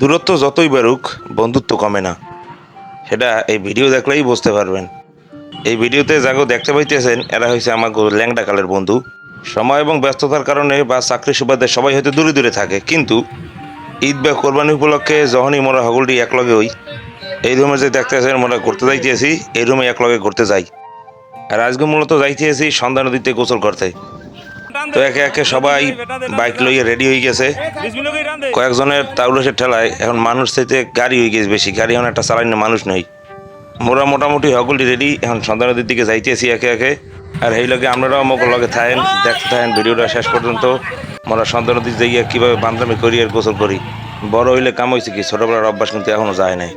দূরত্ব যতই বাড়ুক, বন্ধুত্ব কমে না। সেটা এই ভিডিও দেখলেই বুঝতে পারবেন। এই ভিডিওতে যাগো দেখতে পাইতেছেন, এরা হয়েছে আমার ল্যাংডা কালের বন্ধু। সময় এবং ব্যস্ততার কারণে বা চাকরি সুবাদে সবাই হয়তো দূরে দূরে থাকে, কিন্তু ঈদ বা কোরবানি উপলক্ষে যখনই মোরা হগলটি একলগে হই, এই রুমে যে দেখতেছেন মোরা ঘুরতে যাইতেছি এই রুমে একলগে ঘুরতে যাই। আর আজকে মূলত যাইতেছি সন্ধ্যা নদীতে গোসল করতে। তো একে একে সবাই বাইক লইয়ে রেডি হয়ে গেছে। কয়েকজনের তাউলসের ঠেলায় এখন মানুষ থেকে গাড়ি হয়ে গেছে বেশি। গাড়ি এখন একটা চালাই না মানুষ নেই। মোরা মোটামুটি সকলটি রেডি এখন সন্ধ্যা নদীর দিকে যাইতেছি একে একে। আর এই লগে আপনারাও মোক লগে থাকেন দেখতে থাকেন ভিডিওটা শেষ পর্যন্ত। মোরা সন্তান নদী যাইয়া কীভাবে বান্ধবী করি আর গোসল করি। বড় হইলে কাম হয়েছে কি? ছোটবেলার অভ্যাস কিন্তু এখনও যায় নাই।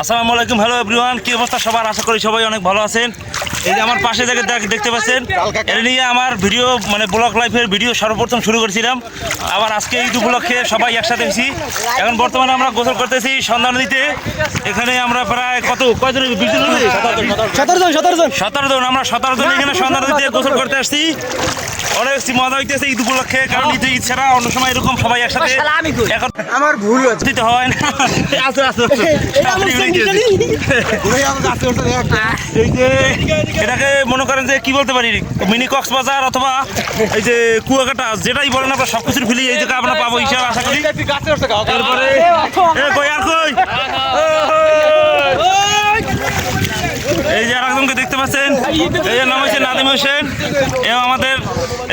আসসালামু আলাইকুম। হ্যালো এভরিওয়ান কি অবস্থা সবার? আশা করি সবাই অনেক ভালো আছেন। এই যে আমার পাশে থেকে দেখ- দেখতে পাচ্ছেন এটা নিয়ে আমার ভিডিও মানে ব্লগ লাইফের ভিডিও সর্বপ্রথম শুরু করেছিলাম। আবার আজকে ঈদ উপলক্ষে সবাই একসাথে হয়েছি এখন বর্তমানে আমরা গোসল করতেছি সন্ধ্যা নদীতে। এখানে আমরা প্রায় কত কয়জন? সতেরো জন সতেরো জন। সতেরো জন আমরা সতেরো জন এখানে সন্ধ্যা নদীতে গোসল করতে আসছি। অনেক মজা হইতেছে ঈদ উপলক্ষে কারণ ঈদ ঈদ ছাড়া অন্য সময় এরকম সবাই একসাথে এখন আমার ভুল হচ্ছে। দিতে হয় না। আচ্ছা আচ্ছা এই যে এটাকে মনে করেন যে কি বলতে পারি? মিনি কক্সবাজার অথবা এই যে কুয়াকাটা যেটাই বলেন আমরা সব কিছুর ফিলি এই জায়গায় আমরা পাবো হিসাবে আশা করি। তারপরে কই আর কই? এই যে আরেকজনকে দেখতে পাচ্ছেন। এই যে নাম হচ্ছে নাদিম হোসেন। এবং আমাদের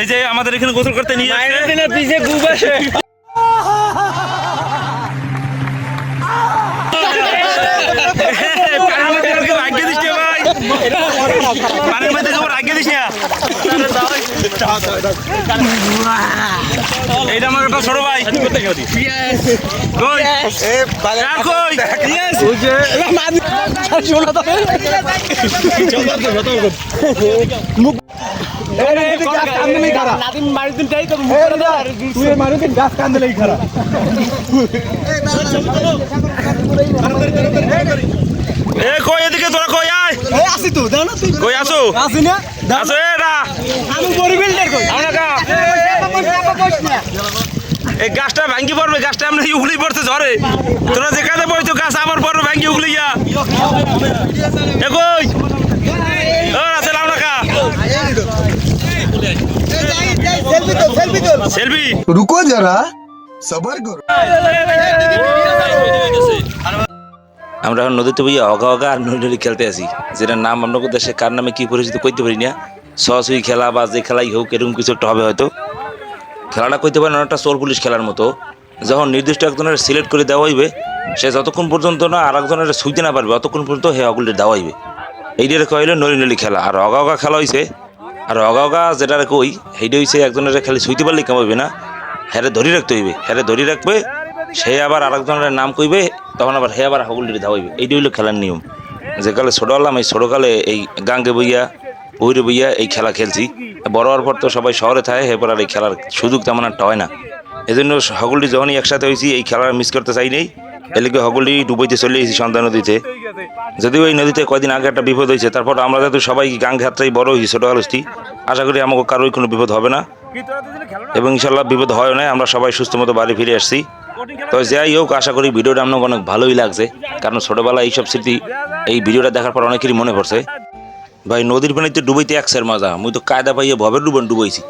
এই যে আমাদের এখানে গোসল করতে নিয়ে আসছে। পানির পানির মধ্যে কেউ আজ্ঞা দিস না। এইটা আমার একটা ছোট ভাই। কই? তুই মারুতিন গাছ কান্দলেই খারাপ এ কই এদিকে তোরা কই আয় এই আসি তো দাও না তুই কই আসো আসি না আসো এ না আমি বড় বিল্ডার কই আমরা কা এই গাছটা ভাঙ্গি পড়বে গাছটা আমরা উগলি পড়তে ঝরে তোরা যেখানে বইছো গাছ আমার পড়বে ভাঙ্গি উগলি গিয়া কই ও আছে লাউ কা সেলফি তো সেলফি তো সেলফি আমরা এখন নদীতে বইয়া অগা অগা আর নদী খেলতে আসি যেটার নাম আমরা দেশে কার নামে কি পরিচিত কইতে পারি না। সহসই খেলা বা যে খেলাই হোক, এরকম কিছু একটা হবে হয়তো। খেলাটা কইতে পারেন অনেকটা চোর পুলিশ খেলার মতো। যখন নির্দিষ্ট একজনের সিলেক্ট করে দেওয়া হইবে, সে যতক্ষণ পর্যন্ত না আর একজনের ছুঁইতে না পারবে অতক্ষণ পর্যন্ত হে অগুলি দেওয়া হইবে। এইটারে কইলে নলি নলি খেলা। আর অগা অগা খেলা হইছে। আর অগা অগা যেটা কই, সেইটা হইছে একজনের খালি ছুঁইতে পারলেই কামাইবে না? হ্যারে ধরি রাখতে হইবে। হ্যারে ধরি রাখবে সে আবার আরেকজনের নাম কইবে, তখন আবার হে আবার হাগুলিটি ধাওয়াইবে। এইটাই হইল খেলার নিয়ম। যে কালে ছোটো হলাম এই ছোটোকালে এই গাঙ্গে বইয়া বইরে বইয়া এই খেলা খেলছি। বড় হওয়ার পর তো সবাই শহরে থাকে, এরপর আর এই খেলার সুযোগ তেমন একটা হয় না। এই জন্য হগলটি যখনই একসাথে হয়েছি, এই খেলার মিস করতে চাই নেই। এদিকে হগলটি ডুবাইতে চলে এসেছি সন্ধ্যা নদীতে। যদিও এই নদীতে কয়দিন আগে একটা বিপদ হয়েছে, তারপর আমরা যেহেতু সবাই গাং ঘাটটাই বড় হয়েছি, ছোটো আলোচটি আশা করি আমাকে কারোই কোনো বিপদ হবে না। এবং ইনশাল্লাহ বিপদ হয় না আমরা সবাই সুস্থ মতো বাড়ি ফিরে আসছি। তো যাই হোক, আশা করি ভিডিওটা আপনাকে অনেক ভালোই লাগছে। কারণ ছোটোবেলায় এইসব স্মৃতি, এই ভিডিওটা দেখার পর অনেকেরই মনে পড়ছে। ভাই, নদীর পানিতে ডুবাইতে একসের মজা। মুই তো কায়দা পাইয়ে ভবের ডুবেন ডুবাইছি।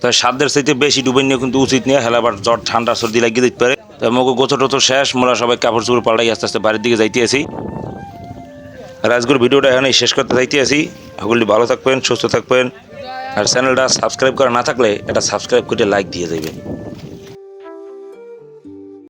তাই সাধ্যের চাইতে বেশি ডুবাই নিয়ে কিন্তু উচিত নিয়ে হেলাবার জ্বর, ঠান্ডা, সর্দি লাগিয়ে দিতে পারে। তাই মোকে গোছ টোতো শেষ, মোরা সবাই কাপড় চোপড় পাল্টাই আস্তে আস্তে বাড়ির দিকে যাইতে আসি। রাজগুর ভিডিওটা এখানেই শেষ করতে চাইতে আসি। সকলটি ভালো থাকবেন, সুস্থ থাকবেন। আর চ্যানেলটা সাবস্ক্রাইব করা না থাকলে এটা সাবস্ক্রাইব করে লাইক দিয়ে যাবেন